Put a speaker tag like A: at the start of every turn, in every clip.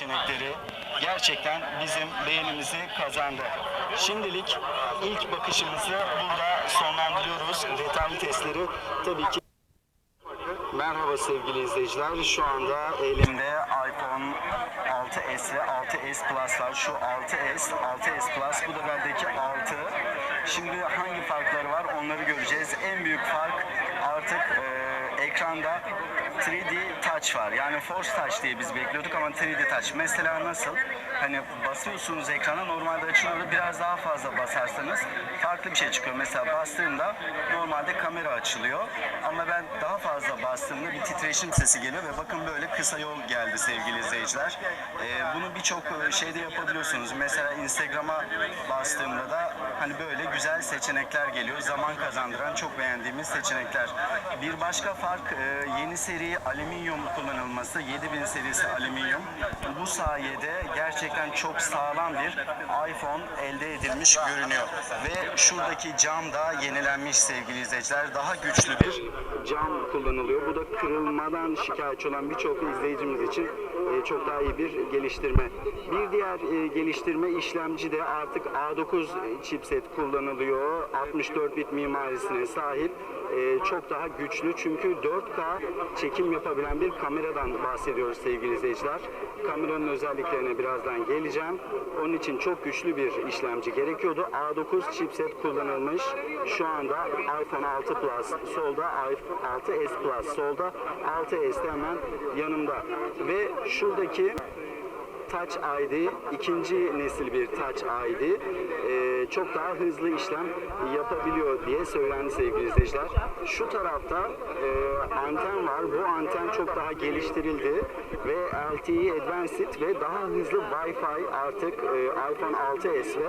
A: seçenekleri gerçekten bizim beğenimizi kazandı. Şimdilik ilk bakışımızı burada sonlandırıyoruz. Detaylı testleri tabii ki Merhaba sevgili izleyiciler. Şu anda elimde iPhone 6s ve 6s Plus var. Şu 6s, 6s Plus, bu da bendeki 6. Şimdi hangi farkları var onları göreceğiz. En büyük fark artık e, ekranda 3D Touch var. Yani Force Touch diye biz bekliyorduk ama 3D Touch. Mesela nasıl? Hani basıyorsunuz ekrana normalde açılıyor. Biraz daha fazla basarsanız farklı bir şey çıkıyor. Mesela bastığımda normalde kamera açılıyor. Ama ben daha fazla bastığımda bir titreşim sesi geliyor ve bakın böyle kısa yol geldi sevgili izleyiciler. Ee, bunu birçok e, şeyde yapabiliyorsunuz. Mesela Instagram'a bastığımda da hani böyle güzel seçenekler geliyor. Zaman kazandıran çok beğendiğimiz seçenekler. Bir başka fark e, yeni seri alüminyum kullanılması. 7000 serisi alüminyum. Bu sayede gerçekten çok sağlam bir iPhone elde edilmiş görünüyor. Ve şuradaki cam da yenilenmiş sevgili izleyiciler. Daha güçlü bir cam kullanılıyor. Bu da kırılmadan şikayetçi olan birçok izleyicimiz için e, çok daha iyi bir geliştirme. Bir diğer e, geliştirme işlemci de artık A9 chipset kullanılıyor. 64 bit mimarisine sahip. E, çok daha güçlü çünkü 4K çekim yapabilen bir kameradan bahsediyoruz sevgili izleyiciler. Kameranın özelliklerine birazdan geleceğim. Onun için çok güçlü bir işlemci gerekiyordu. A9 chipset kullanılmış. Şu anda iPhone 6 Plus solda, iPhone 6s Plus solda, 6s de hemen yanımda. Ve şuradaki Touch ID ikinci nesil bir Touch ID Ee, çok daha hızlı işlem yapabiliyor diye söylendi sevgili izleyiciler. Şu tarafta e, anten var. Bu anten çok daha geliştirildi ve LTE Advanced ve daha hızlı Wi-Fi artık e, iPhone 6s ve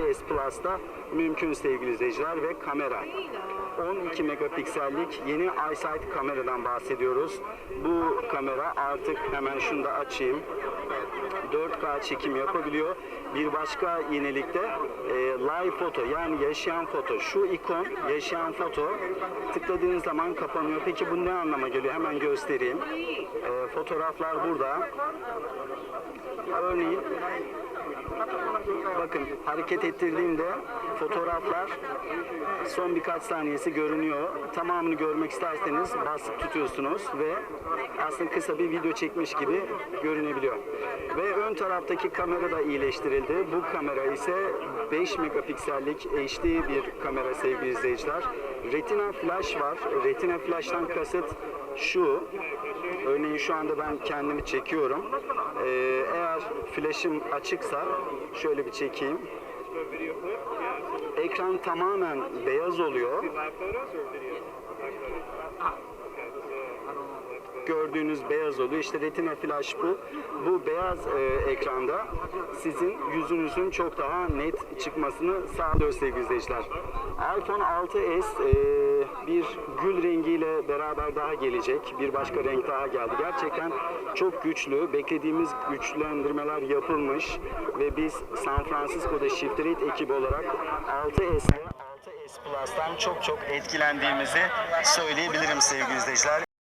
A: 6s Plus'ta mümkün sevgili izleyiciler ve kamera. 12 megapiksellik yeni iSight kameradan bahsediyoruz. Bu kamera artık hemen şunu da açayım. 4K çekim yapabiliyor. Bir başka yenilik de e, live foto yani yaşayan foto. Şu ikon yaşayan foto tıkladığınız zaman kapanıyor. Peki bu ne anlama geliyor? Hemen göstereyim. E, fotoğraflar burada. Örneğin bakın hareket ettirdiğimde fotoğraflar son birkaç saniyesi görünüyor. Tamamını görmek isterseniz basıp tutuyorsunuz ve aslında kısa bir video çekmiş gibi görünebiliyor. Ve ön taraftaki kamera da iyileştirildi. Bu kamera ise 5 megapiksellik HD bir kamera sevgili izleyiciler. Retina flash var. Retina flash'tan kasıt şu. Örneğin şu anda ben kendimi çekiyorum. Ee, eğer flash'ım açıksa şöyle bir çekeyim. Ekran tamamen beyaz oluyor. Gördüğünüz beyaz oluyor. İşte retina flash bu. Bu beyaz e, ekranda sizin yüzünüzün çok daha net çıkmasını sağlıyor sevgili izleyiciler. iPhone 6s e, bir gül rengiyle beraber daha gelecek. Bir başka renk daha geldi. Gerçekten çok güçlü. Beklediğimiz güçlendirmeler yapılmış ve biz San Francisco'da Shift Rate ekibi olarak 6s ve 6S Plus'tan çok çok etkilendiğimizi söyleyebilirim sevgili izleyiciler.